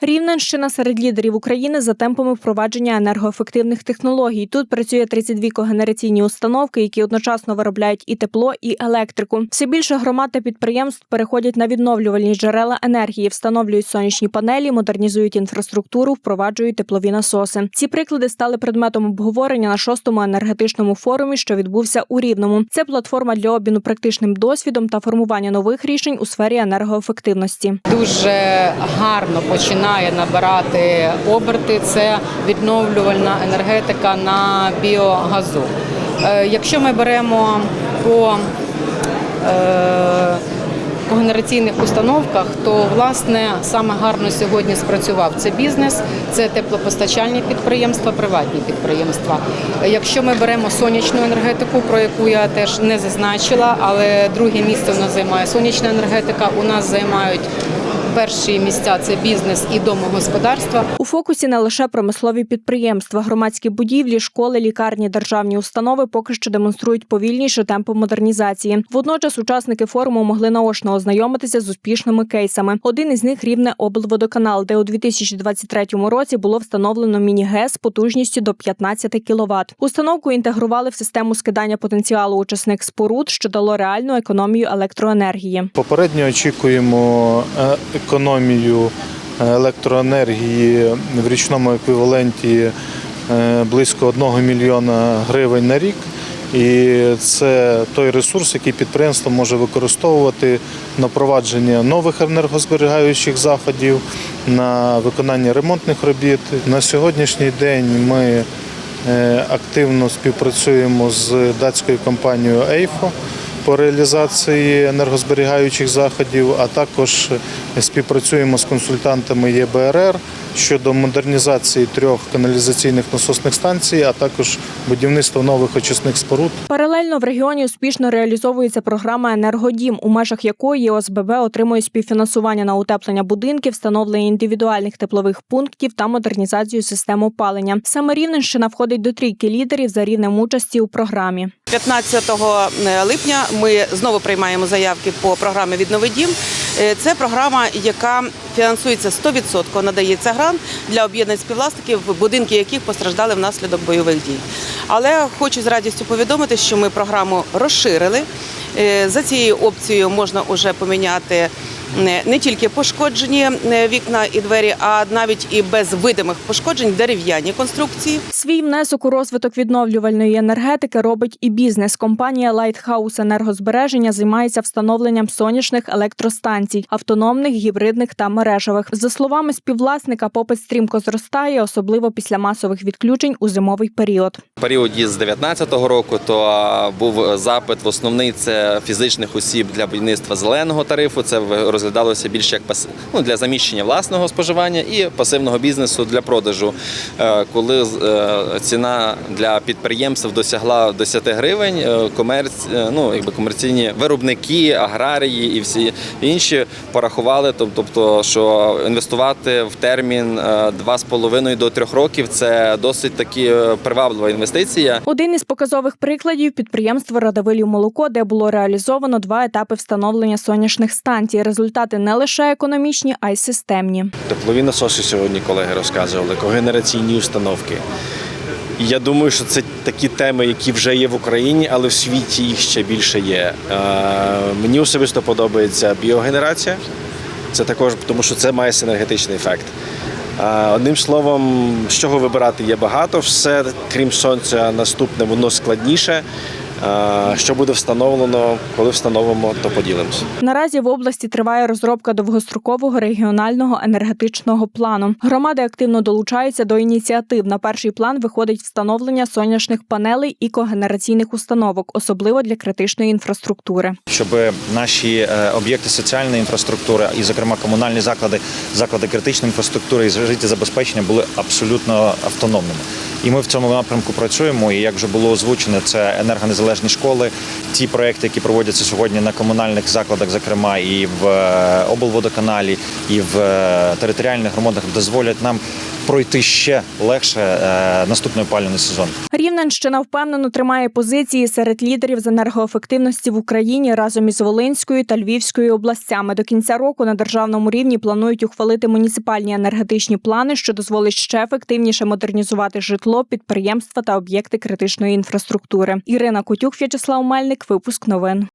Рівненщина серед лідерів України за темпами впровадження енергоефективних технологій. Тут працює 32 когенераційні установки, які одночасно виробляють і тепло, і електрику. Все більше громад та підприємств переходять на відновлювальні джерела енергії, встановлюють сонячні панелі, модернізують інфраструктуру, впроваджують теплові насоси. Ці приклади стали предметом обговорення на шостому енергетичному форумі, що відбувся у Рівному. Це платформа для обміну практичним досвідом та формування нових рішень у сфері енергоефективності. дуже гарно починає набирати оберти. Це відновлювальна енергетика на біогазу. Е, Якщо ми беремо по е, когенераційних установках, то власне саме гарно сьогодні спрацював це бізнес, це теплопостачальні підприємства, приватні підприємства. Якщо ми беремо сонячну енергетику, про яку я теж не зазначила, але друге місце у нас займає сонячна енергетика. У нас займають перші місця це бізнес і домогосподарства. У фокусі не лише промислові підприємства, громадські будівлі, школи, лікарні, державні установи поки що демонструють повільніші темпи модернізації. Водночас учасники форуму могли наочно ознайомитися з успішними кейсами. Один із них рівне облводоканал, де у 2023 році було встановлено міні-ГЕС потужністю до 15 кВт. Установку інтегрували в систему скидання потенціалу учасник споруд, що дало реальну економію електроенергії. Попередньо очікуємо е, економію електроенергії в річному еквіваленті е, близько 1 мільйона гривень на рік. І це той ресурс, який підприємство може використовувати на впровадження нових енергозберігаючих заходів, на виконання ремонтних робіт. На сьогоднішній день ми е, активно співпрацюємо з датською компанією EIFO по реалізації енергозберігаючих заходів, а також співпрацюємо з консультантами ЄБРР щодо модернізації трьох каналізаційних насосних станцій, а також будівництва нових очисних споруд. Паралельно в регіоні успішно реалізовується програма Енергодім, у межах якої ОСББ отримує співфінансування на утеплення будинків, встановлення індивідуальних теплових пунктів та модернізацію систем опалення. Саме Рівненщина входить до трійки лідерів за рівнем участі у програмі. 15 липня ми знову приймаємо заявки по програмі «Віднови дім». Е, Це програма, яка фінансується 100%, надається грант для об'єднань співвласників, будинки яких постраждали внаслідок бойових дій. Але хочу з радістю повідомити, що ми програму розширили. Е, За цією опцією можна вже поміняти не- тільки пошкоджені е, вікна і двері, а навіть і без видимих пошкоджень дерев'яні конструкції. Свій внесок у розвиток відновлювальної енергетики робить і бізнес. Компанія Lighthouse енергозбереження займається встановленням сонячних електростанцій, автономних, гібридних та мережевих. За словами співвласника, попит стрімко зростає, особливо після масових відключень у зимовий період. В періоді з 2019 року то був запит в основний це фізичних осіб для будівництва зеленого тарифу. Це в- розглядалося більше як пас... ну, для заміщення власного споживання і пасивного бізнесу для продажу. Е, Коли е, ціна для підприємств досягла 10 гривень, е, е, ну, якби комерційні виробники, аграрії і всі інші порахували, тобто, що інвестувати в термін е, 2,5 до 3 років це досить таки приваблива інвестиція. Один із показових прикладів підприємство Радовилів молоко, де було реалізовано два етапи встановлення сонячних станцій. Результати не лише економічні, а й системні. Теплові насоси сьогодні колеги розказували, когенераційні установки. Я думаю, що це такі теми, які вже є в Україні, але в світі їх ще більше є. Мені особисто подобається біогенерація. Це також тому, що це має синергетичний ефект. Одним словом, з чого вибирати є багато. Все, крім сонця, наступне воно складніше. Що буде встановлено, коли встановимо, то поділимося. Наразі в області триває розробка довгострокового регіонального енергетичного плану. Громади активно долучаються до ініціатив. На перший план виходить встановлення сонячних панелей і когенераційних установок, особливо для критичної інфраструктури. щоб наші е, об'єкти соціальної інфраструктури, і, зокрема, комунальні заклади, заклади критичної інфраструктури і життєзабезпечення були абсолютно автономними. І ми в цьому напрямку працюємо. І як вже було озвучено, це енергонезалежні школи, ті проекти, які проводяться сьогодні на комунальних закладах, зокрема і в е, облводоканалі, і в е, територіальних громадах, дозволять нам пройти ще легше е, наступний опалювальний сезон. Рівненщина впевнено тримає позиції серед лідерів з енергоефективності в Україні разом із Волинською та Львівською областями. До кінця року на державному рівні планують ухвалити муніципальні енергетичні плани, що дозволить ще ефективніше модернізувати житло, підприємства та об'єкти критичної інфраструктури. Ірина Кутюк, В'ячеслав Мельник, випуск новин.